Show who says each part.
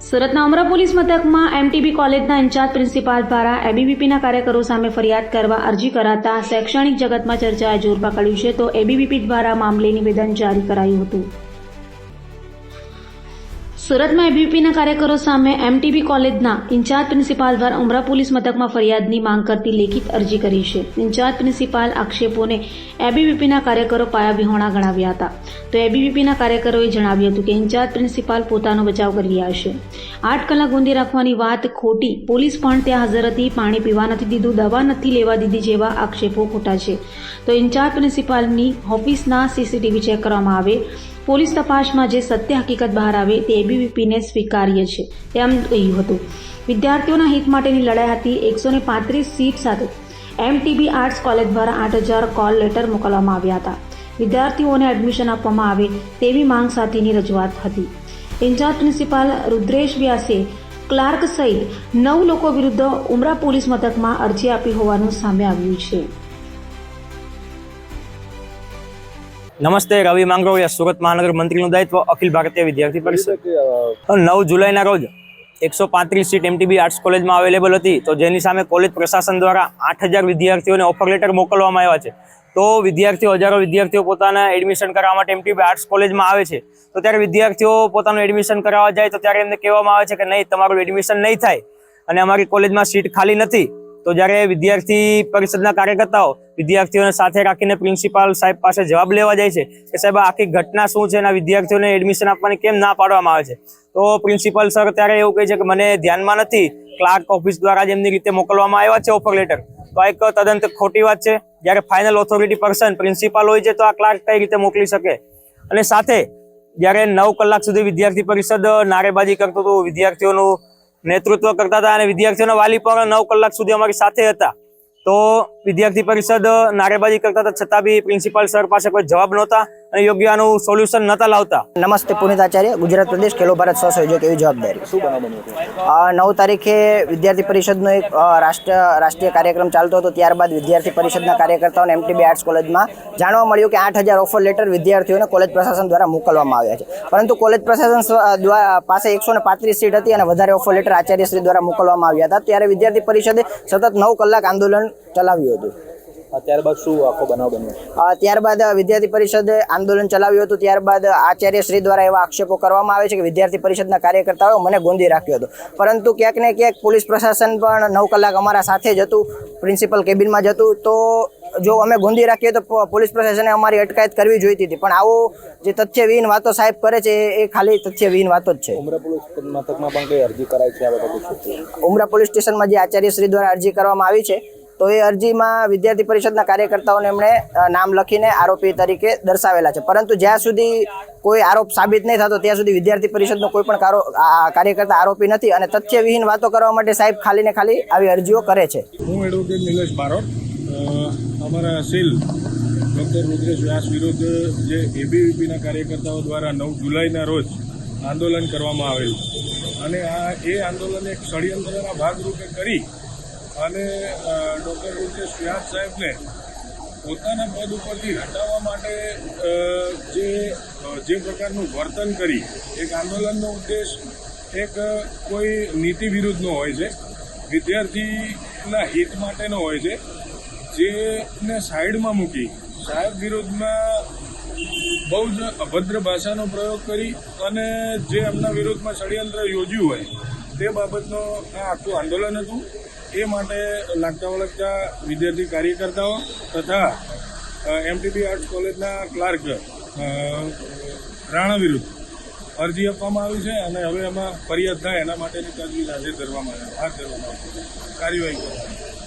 Speaker 1: સુરતના અમરા પોલીસ મથકમાં એમટીબી કોલેજના ઇન્ચાર્જ પ્રિન્સિપાલ દ્વારા એબીવીપીના કાર્યકરો સામે ફરિયાદ કરવા અરજી કરાતા શૈક્ષણિક જગતમાં ચર્ચાએ જોર પકડ્યું છે તો એબીવીપી દ્વારા મામલે નિવેદન જારી કરાયું હતું. સુરતમાં એબીવીપીના કાર્યકરો સામે એમટીબી કોલેજના ઇન્ચાર્જ પ્રિન્સિપાલ દ્વારા ઉમરા પોલીસ મથકમાં ફરિયાદની માંગ કરતી લેખિત અરજી કરી છે. ઇન્ચાર્જ પ્રિન્સિપાલ આક્ષેપોને એબીવીપીના કાર્યકરો પાયાવિહોણા ગણાવ્યા હતા. તો એબીવીપીના કાર્યકરોએ જણાવ્યું હતું કે ઇન્ચાર્જ પ્રિન્સિપાલ પોતાનો બચાવ કરી રહ્યા છે. આઠ કલાક ગોંધી રાખવાની વાત ખોટી. પોલીસ પણ ત્યાં હાજર હતી, પાણી પીવા નથી દીધું, દવા નથી લેવા દીધી જેવા આક્ષેપો ખોટા છે. તો ઇન્ચાર્જ પ્રિન્સિપાલની ઓફિસના સીસીટીવી ચેક કરવામાં આવે. પોલીસ તપાસમાં જે સત્ય હકીકત બહાર આવે તે એબીવીપીને સ્વીકાર્ય છે, એમ કહ્યું હતું. વિદ્યાર્થીઓના હિત માટેની લડાઈ હતી એકસો ને પાંત્રીસ સીટ સાથે. એમટીબી આર્ટ્સ કોલેજ દ્વારા આઠ હજાર કોલ લેટર મોકલવામાં આવ્યા હતા. વિદ્યાર્થીઓને એડમિશન આપવામાં આવે તેવી માંગ સાથેની રજૂઆત હતી. ઇન્ચાર્જ પ્રિન્સિપાલ રુદ્રેશ વ્યાસે ક્લાર્ક સહિત નવ લોકો વિરુદ્ધ ઉમરા પોલીસ મથકમાં અરજી આપી હોવાનું સામે આવ્યું છે.
Speaker 2: નમસ્તે, રવિ માંગરોળિયા, સુરત મહાનગર મંત્રીનું દાયિત્વ, અખિલ ભારતીય વિદ્યાર્થી પરિષદ. નવ જુલાઈના રોજ એકસો પાંત્રીસ સીટ એમટીબી આર્ટ્સ કોલેજમાં અવેલેબલ હતી. તો જેની સામે કોલેજ પ્રશાસન દ્વારા આઠ હજાર વિદ્યાર્થીઓને ઓફર લેટર મોકલવામાં આવ્યા છે. તો વિદ્યાર્થીઓ, હજારો વિદ્યાર્થીઓ પોતાના એડમિશન કરાવવા માટે એમટીબી આર્ટ્સ કોલેજમાં આવે છે. તો ત્યારે વિદ્યાર્થીઓ પોતાનું એડમિશન કરાવવા જાય તો ત્યારે એમને કહેવામાં આવે છે કે નહીં, તમારું એડમિશન નહીં થાય. અને અમારી કોલેજમાં સીટ ખાલી નથી. તો જ્યારે વિદ્યાર્થી પરિષદના કાર્યકર્તાઓ વિદ્યાર્થીઓને સાથે રાખીને પ્રિન્સિપાલ સાહેબ પાસે જવાબ લેવા જાય છે કે સાહેબ આખી ઘટના શું છે? અને વિદ્યાર્થીઓને એડમિશન આપવાની કેમ ના પાડવામાં આવે છે? તો પ્રિન્સિપાલ સર ત્યારે એવું કહે છે કે મને ધ્યાનમાં નથી. ક્લાર્ક ઓફિસ દ્વારા જ એમની રીતે મોકલવામાં આવ્યા છે ઓફર લેટર તો આ એક તદ્દન ખોટી વાત છે. જ્યારે ફાઇનલ ઓથોરિટી પર્સન પ્રિન્સિપાલ હોય છે, તો આ ક્લાર્ક કઈ રીતે મોકલી શકે? અને સાથે જ્યારે નવ કલાક સુધી વિદ્યાર્થી પરિષદ નારેબાજી કરતું હતું, વિદ્યાર્થીઓનું નેતૃત્વ કરતા હતા અને વિદ્યાર્થીઓના વાલી પણ નવ કલાક સુધી અમારી સાથે હતા. તો વિદ્યાર્થી પરિષદ નારેબાજી કરતા હતા, છતાં બી પ્રિન્સિપાલ સર પાસે કોઈ જવાબ નહોતા. અને યોગ્ય આનું સોલ્યુશન નહોતા લાવતા.
Speaker 3: નમસ્તે પુનિત આચાર્ય. ગુજરાત પ્રદેશ ખેલો ભારત સ્વસંયોજક એવી જવાબદારી.
Speaker 4: શું
Speaker 3: નવ તારીખે વિદ્યાર્થી પરિષદનો એક રાષ્ટ્ર રાષ્ટ્રીય કાર્યક્રમ ચાલતો હતો. ત્યારબાદ વિદ્યાર્થી પરિષદના કાર્યકર્તાઓને એમટીબી આર્ટ્સ કોલેજમાં જાણવા મળ્યું કે આઠ હજાર ઓફર લેટર વિદ્યાર્થીઓને કોલેજ પ્રશાસન દ્વારા મોકલવામાં આવ્યા છે. પરંતુ કોલેજ પ્રશાસન દ્વારા પાસે એકસો ને પાંત્રીસ સીટ હતી અને વધારે ઓફર લેટર આચાર્યશ્રી દ્વારા મોકલવામાં આવ્યા હતા. ત્યારે વિદ્યાર્થી પરિષદે સતત નવ કલાક આંદોલન ચલાવ્યું હતું.
Speaker 4: ત્યારબાદ શું આખો બનાવ બન્યો?
Speaker 3: ત્યારબાદ વિદ્યાર્થી પરિષદે આંદોલન ચલાવ્યું હતું. ત્યારબાદ આચાર્ય શ્રી દ્વારા એવા આક્ષેપો કરવામાં આવે છે કે વિદ્યાર્થી પરિષદના કાર્યકર્તાઓ મને ગોંધી રાખ્યો હતો. પરંતુ ક્યાંક ને ક્યાંક પોલીસ પ્રશાસન પણ નવ કલાક અમારા સાથે જ હતું પ્રિન્સિપલ કેબિનમાં જ હતું. તો જો અમે ગોંધી રાખીએ તો પોલીસ પ્રશાસને અમારી અટકાયત કરવી જોઈતી હતી. પણ આવો જે તથ્યવિહીન વાતો સાહેબ કરે છે એ- ખાલી તથ્યવિહીન વાતો જ છે.
Speaker 4: ઉમરા પોલીસ મથકમાં પણ કઈ અરજી કરાઈ છે? આ બાબતે છે
Speaker 3: ઉમરા પોલીસ સ્ટેશનમાં જે આચાર્ય શ્રી દ્વારા અરજી કરવામાં આવી છે તો એ અરજીમાં વિદ્યાર્થી પરિષદના કાર્યકર્તાઓને એમણે નામ લખીને આરોપી તરીકે દર્શાવેલા છે. પરંતુ જ્યાં સુધી કોઈ આરોપ સાબિત નહીં થતો, ત્યાં સુધી વિદ્યાર્થી પરિષદનો કોઈ પણ કારો- કાર્યકર્તા આરોપી નથી અને તથ્યવિહીન વાતો કરવા માટે સાહેબ ખાલી ને ખાલી આવી અરજીઓ કરે છે.
Speaker 5: હું એડવોકેટ નિલેશ બારોટ અમારા સેલ ડૉક્ટર રુદ્રેશ વ્યાસ વિરુદ્ધ જે એબીવીપીના કાર્યકર્તાઓ દ્વારા નવ જુલાઈના રોજ આંદોલન કરવામાં આવેલું અને આ એ આંદોલન એક ષડયંત્રના ભાગરૂપે કરી અને ડૉક્ટર રૂપેશ વ્યાસ સાહેબને પોતાના પદ ઉપરથી હટાવવા માટે જે જે પ્રકારનું વર્તન કરી, એક આંદોલનનો ઉદ્દેશ, એક કોઈ નીતિ વિરુદ્ધનો હોય છે, વિદ્યાર્થીના હિત માટેનો હોય છે, જેને સાઈડમાં મૂકી સાહેબ વિરુદ્ધમાં બહુ જ અભદ્ર ભાષાનો પ્રયોગ કરી અને જે એમના વિરુદ્ધમાં ષડયંત્ર યોજ્યું હોય તે બાબતનો આ આખું આંદોલન હતું. એ માટે લાગતા વળગતા વિદ્યાર્થી કાર્યકર્તાઓ તથા એમટીબી આર્ટ્સ કોલેજના ક્લાર્ક રાણા વિરુદ્ધ અરજી આપવામાં આવી છે અને હવે એમાં ફરિયાદ થાય એના માટેની તજવીજ હાજર કરવામાં આવે, હાથ ધરવામાં આવશે. કાર્યવાહી કરવામાં